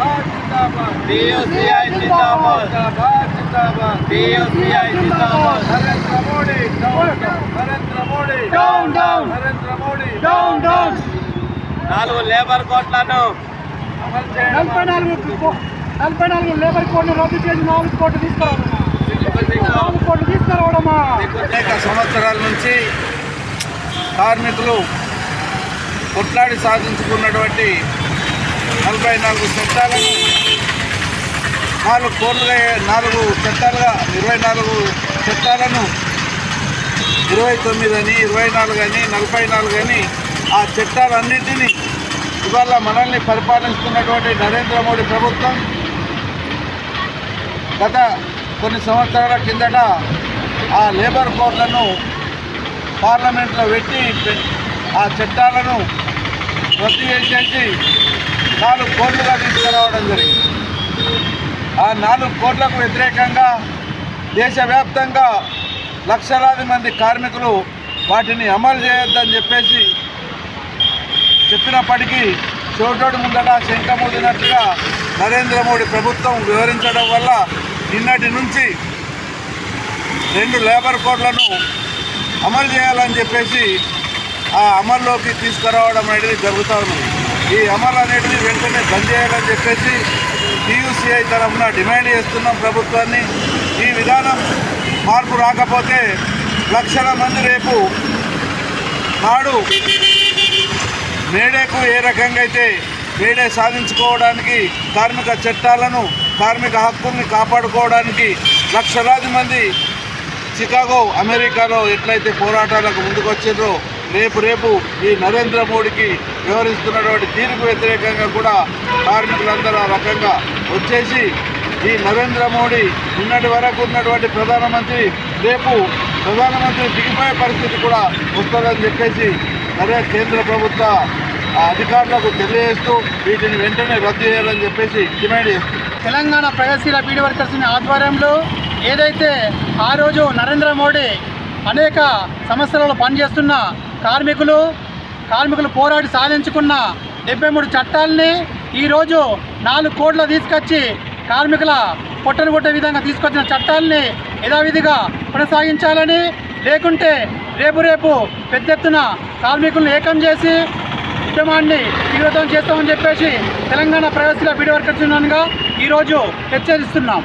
DUCI జిందాబాద్ DUCI జిందాబాద్ Narendra Modi Narendra Modi down down Narendra Modi down down నాలుగు labour కోట్లను అమలు చేయడం నలభై నాలుగు కో- నలభై నాలుగు లేబర్ కోడ్లు రద్దు చేసి నాలుగు కోట్లు తీసుకురావడమా నాలుగు కోట్లు తీసుకురావడమా అనేక సంవత్సరాల నుంచి కార్మికులు కొట్లాడి సాధించుకున్నటువంటి నలభై నాలుగు చట్టాలను నాలుగు కోట్లుగా నాలుగు చట్టాలుగా ఇరవై నాలుగు చట్టాలను ఇరవై తొమ్మిది అని ఇరవై నాలుగు అని నలభై నాలుగు అని ఆ చట్టాలన్నింటినీ ఇవాళ మనల్ని పరిపాలిస్తున్నటువంటి నరేంద్ర మోడీ ప్రభుత్వం గత కొన్ని సంవత్సరాల కిందట ఆ లేబర్ కోడ్లను పార్లమెంట్లో పెట్టి ఆ చట్టాలను రద్దు చేసేసి నాలుగు కోట్లుగా తీసుకురావడం జరిగింది. ఆ నాలుగు కోట్లకు వ్యతిరేకంగా దేశవ్యాప్తంగా లక్షలాది మంది కార్మికులు వాటిని అమలు చేయొద్దని చెప్పేసి చెప్పినప్పటికీ చోటోడు ముందట శంఖమూదినట్టుగా నరేంద్ర మోడీ ప్రభుత్వం వివరించడం వల్ల నిన్నటి నుంచి రెండు లేబర్ కోడ్లను అమలు చేయాలని చెప్పేసి ఆ అమల్లోకి తీసుకురావడం అనేది జరుగుతూ ఉంది ఈ అమలు అనేది వెంటనే బంద్ చేయాలని చెప్పేసి టీయూసీఐ తరఫున డిమాండ్ చేస్తున్నాం ప్రభుత్వాన్ని. ఈ విధానం మార్పు రాకపోతే లక్షల మంది రేపు నాడు మేడేకు ఏ రకంగా అయితే మేడే సాధించుకోవడానికి కార్మిక చట్టాలను కార్మిక హక్కుల్ని కాపాడుకోవడానికి లక్షలాది మంది చికాగో అమెరికాలో ఎట్లయితే పోరాటాలకు ముందుకొచ్చిండ్రో రేపు రేపు ఈ నరేంద్ర మోడీకి వివరిస్తున్నటువంటి తీరుకు వ్యతిరేకంగా కూడా కార్మికులందరూ ఆ రకంగా వచ్చేసి ఈ నరేంద్ర మోడీ నిన్నటి వరకు ఉన్నటువంటి ప్రధానమంత్రి రేపు ప్రధానమంత్రి దిగిపోయే పరిస్థితి కూడా వస్తుందని చెప్పేసి నరే కేంద్ర ప్రభుత్వ ఆ అధికారులకు తెలియజేస్తూ వీటిని వెంటనే రద్దు చేయాలని చెప్పేసి డిమాండ్ చేస్తుంది తెలంగాణ ప్రగతిశీల పీడి వర్కర్స్ ఆధ్వర్యంలో ఏదైతే ఆ రోజు నరేంద్ర మోడీ అనేక సంవత్సరాలు పనిచేస్తున్న కార్మికులు కార్మికులు పోరాడి సాధించుకున్న డెబ్బై మూడు చట్టాలని ఈరోజు నాలుగు కోట్ల తీసుకొచ్చి కార్మికుల పొట్టను కొట్టే విధంగా తీసుకొచ్చిన చట్టాలని యథావిధిగా కొనసాగించాలని లేకుంటే రేపు రేపు పెద్ద ఎత్తున కార్మికులను ఏకం చేసి ఉద్యమాన్ని తీవ్రతం చేస్తామని చెప్పేసి తెలంగాణ ప్రవేశ బీడీ వర్కర్స్ ఈరోజు హెచ్చరిస్తున్నాం.